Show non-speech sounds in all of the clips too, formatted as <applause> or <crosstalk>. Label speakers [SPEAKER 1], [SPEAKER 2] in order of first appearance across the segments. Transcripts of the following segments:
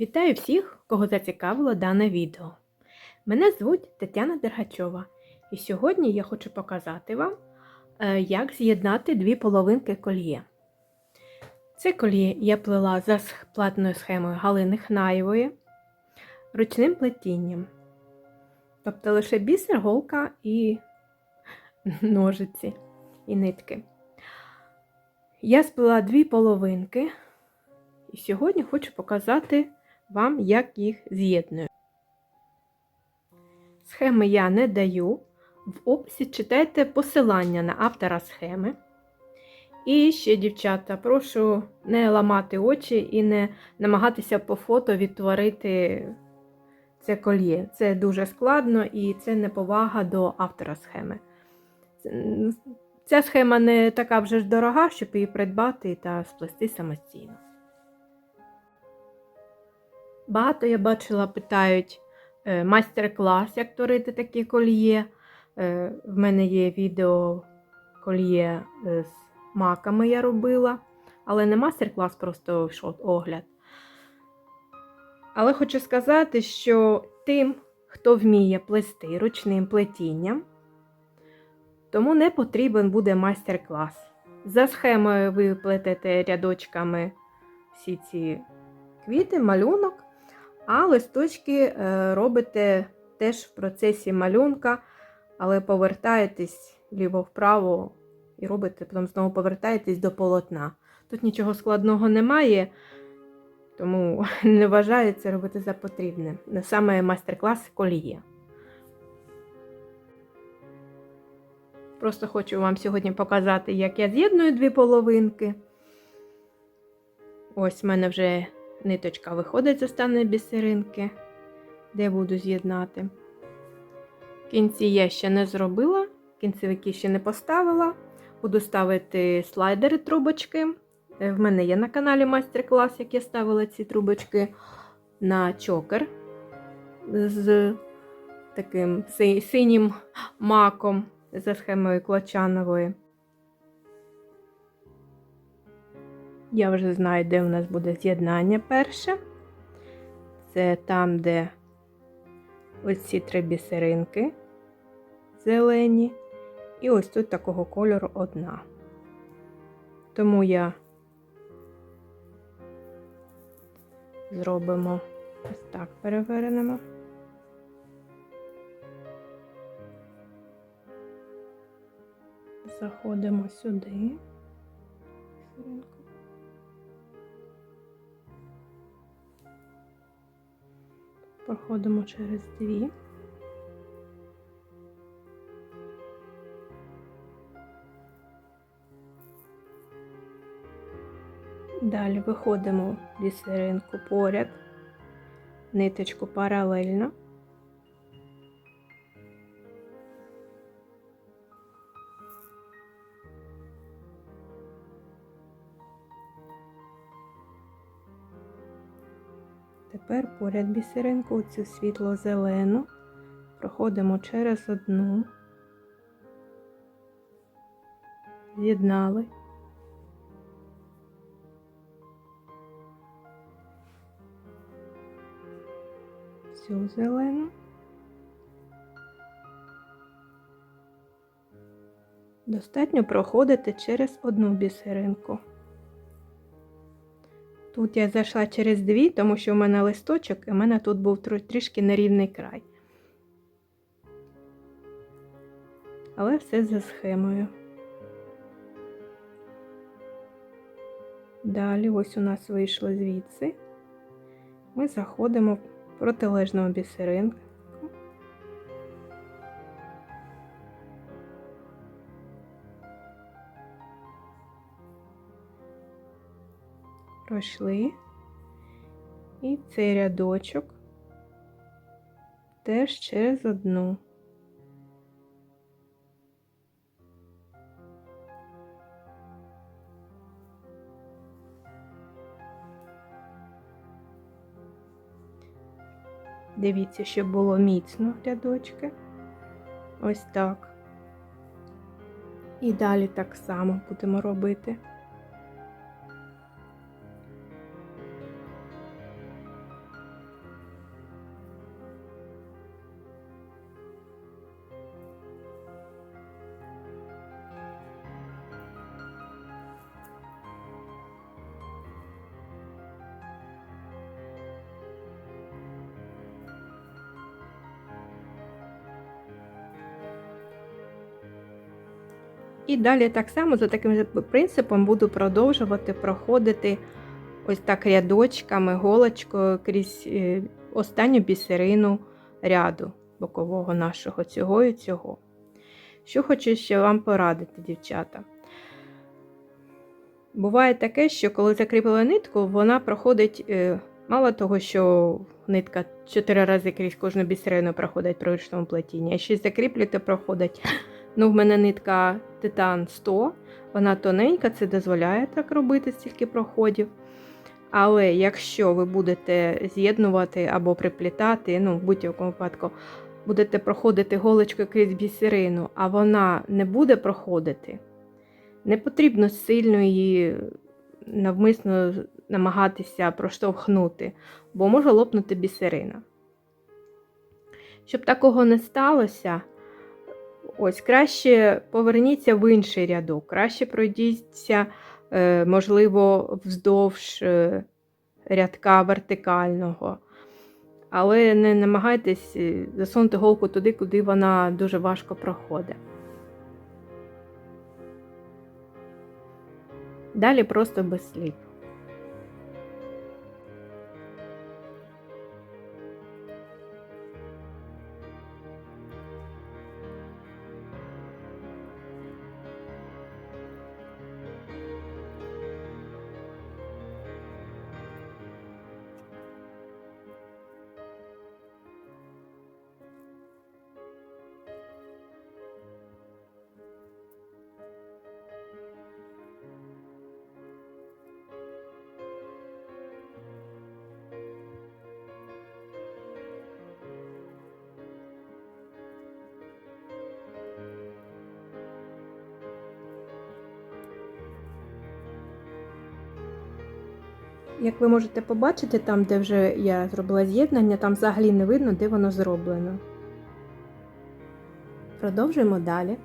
[SPEAKER 1] Вітаю всіх, кого зацікавило дане відео. Мене звуть Тетяна Дергачова, і сьогодні я хочу показати вам, е, як з'єднати дві половинки кольє. Це кольє я плела за платною схемою Галини Хнаєвої ручним плетінням. Тобто лише бісер, голка і <laughs> ножиці і нитки. Я сплела дві половинки. І сьогодні хочу показати вам, як їх з'єдную. Схеми я не даю. В описі читайте посилання на автора схеми. І ще, дівчата, прошу не ламати очі і не намагатися по фото відтворити це кольє. Це дуже складно і це неповага до автора схеми. Ця схема не така вже ж дорога, щоб її придбати та сплести самостійно. Багато я бачила, питають е, майстер-клас, як творити такі кольє. Е, В мене є відео кольє е, з маками я робила, але не майстер-клас, просто огляд. Але хочу сказати, що тим, хто вміє плести ручним плетінням, тому не потрібен буде майстер-клас. За схемою ви плетете рядочками всі ці квіти, малюнок, а листочки е, робите теж в процесі малюнка, але повертаєтесь вліво-вправо і робите, потім знову повертаєтесь до полотна. Тут нічого складного немає, тому <laughs> не вважаю це робити за потрібне. Саме майстер-клас коліє. Просто хочу вам сьогодні показати, як я з'єдную дві половинки. Ось в мене вже ниточка виходить з останньої бісеринки, де буду з'єднати. Кінці я ще не зробила, кінцевики ще не поставила. Буду ставити слайдери трубочки. Е, В мене є на каналі майстер-клас, як я ставила ці трубочки на чокер з таким си- синім маком за схемою Клочанової. Я вже знаю, де у нас буде з'єднання перше. Це там, де ось ці три бісеринки зелені. І ось тут такого кольору одна. Тому я зробимо ось так перевернемо. Заходимо сюди. Проходимо через дві. Далі виходимо в бісеринку поряд, ниточку паралельно. Тепер поряд бісеринку, цю світло-зелену, проходимо через одну, з'єднали. Всю зелену. Достатньо проходити через одну бісеринку. Тут я зайшла через дві, тому що в мене листочок, і в мене тут був трішки нерівний край. Але все за схемою. Далі, ось у нас вийшло звідси. Ми заходимо в протилежного бісеринку. Пройшли. І цей рядочок теж через одну. Дивіться, щоб було міцно рядочки. Ось так. І далі так само будемо робити. І далі так само за таким же принципом буду продовжувати проходити ось так рядочками, голочкою крізь е, останню бісерину ряду бокового нашого цього і цього. Що хочу ще вам порадити, дівчата. Буває таке, що коли закріпили нитку, вона проходить, е, мало того, що нитка 4 рази крізь кожну бісерину проходить при ручному плетінні, а ще закріплюєте, проходить. Ну, в мене нитка Титан 100, вона тоненька, це дозволяє так робити стільки проходів. Але якщо ви будете з'єднувати або приплітати, ну, в будь-якому випадку, будете проходити голочкою крізь бісерину, а вона не буде проходити, не потрібно сильно її навмисно намагатися проштовхнути, бо може лопнути бісерина. Щоб такого не сталося, ось краще поверніться в інший рядок, краще пройдіться, е, можливо, вздовж е, рядка вертикального. Але не намагайтесь е, засунути голку туди, куди вона дуже важко проходить. Далі просто без слів. Як ви можете побачити, там, де вже я зробила з'єднання, там взагалі не видно, де воно зроблено. Продовжуємо далі.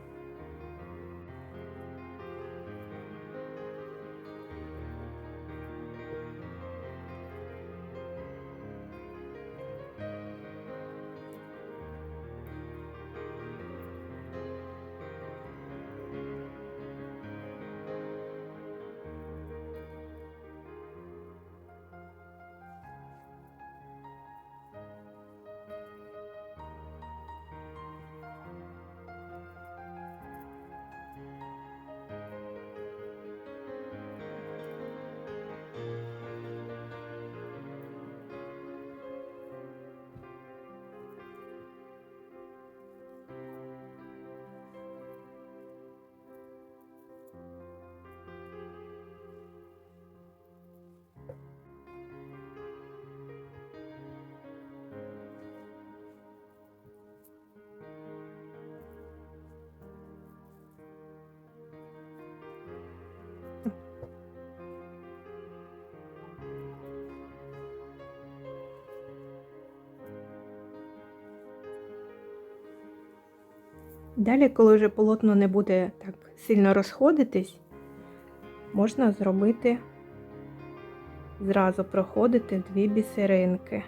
[SPEAKER 1] Далі, коли вже полотно не буде так сильно розходитись, можна зробити зразу проходити дві бісеринки.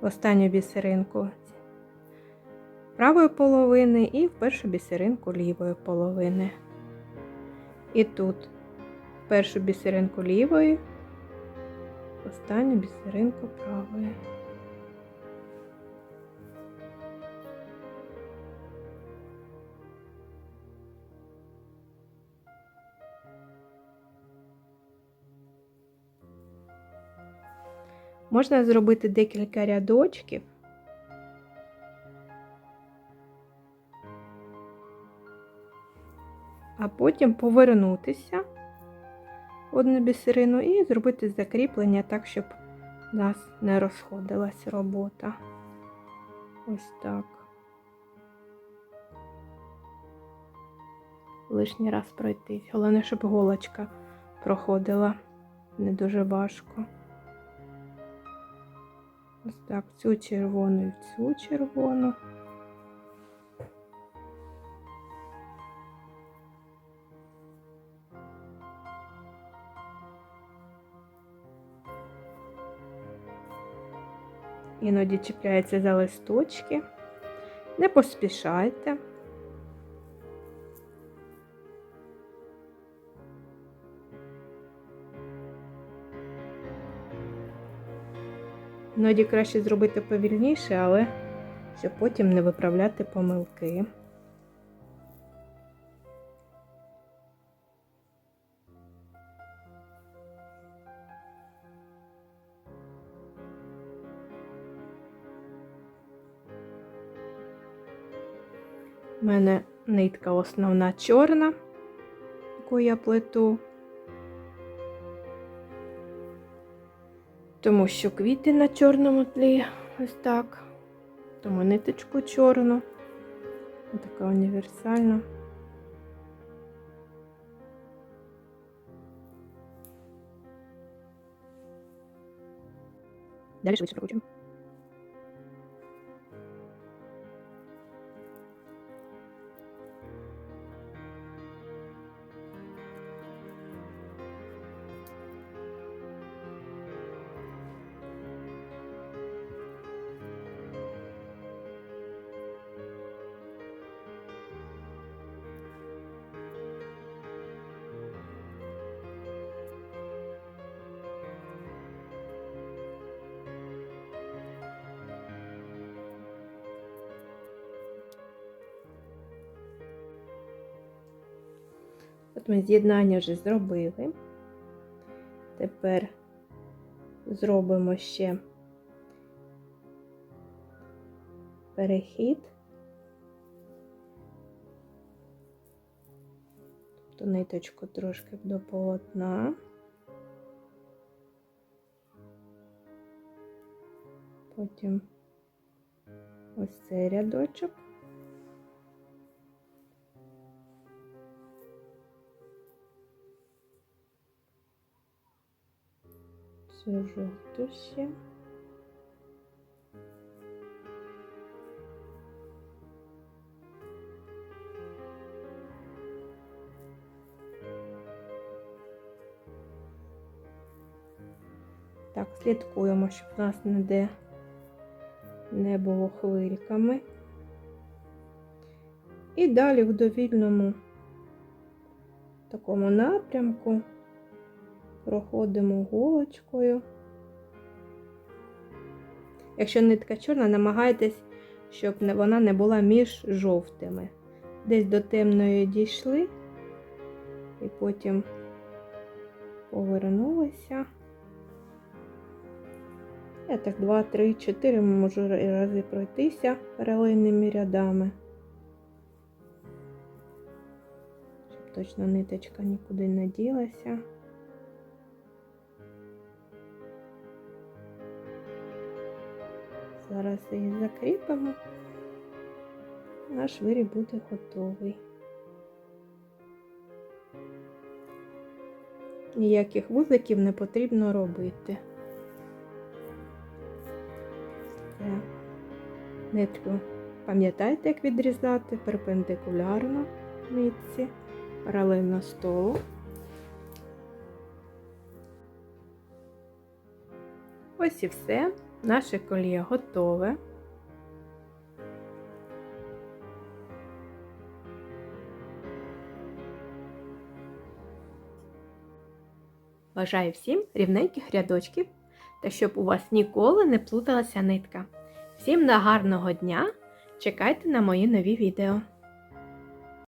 [SPEAKER 1] Останню бісеринку правої половини і в першу бісеринку лівої половини. І тут першу бісеринку лівої, останню бісеринку правої. Можна зробити декілька рядочків. А потім повернутися одну бісерину і зробити закріплення так, щоб у нас не розходилась робота. Ось так. Лишній раз пройтись. Головне, щоб голочка проходила не дуже важко. Ось так, цю червону і цю червону. Іноді чіпляється за листочки. Не поспішайте. Іноді краще зробити повільніше, але щоб потім не виправляти помилки. У мене нитка основна чорна, яку я плету. Тому що квіти на чорному тлі ось так. Тому ниточку чорну. Ось така універсальна. Далі швидше прокручуємо. От ми з'єднання вже зробили. Тепер зробимо ще перехід. Тобто ниточку трошки до полотна. Потім ось цей рядочок. Цю жовту ще. Так, слідкуємо, щоб у нас ніде не було хвильками. І далі в довільному такому напрямку проходимо голочкою. Якщо нитка чорна, намагайтесь, щоб вона не була між жовтими. Десь до темної дійшли, і потім повернулися. Я так 2, 3, 4 можу рази пройтися паралельними рядами. Щоб точно ниточка нікуди не ділася. Зараз її закріпимо. Наш виріб буде готовий. Ніяких вузликів не потрібно робити. Нитку пам'ятайте, як відрізати перпендикулярно нитці, паралельно столу. Ось і все. Наше коліє готове. Бажаю всім рівненьких рядочків та щоб у вас ніколи не плуталася нитка. Всім на гарного дня! Чекайте на мої нові відео.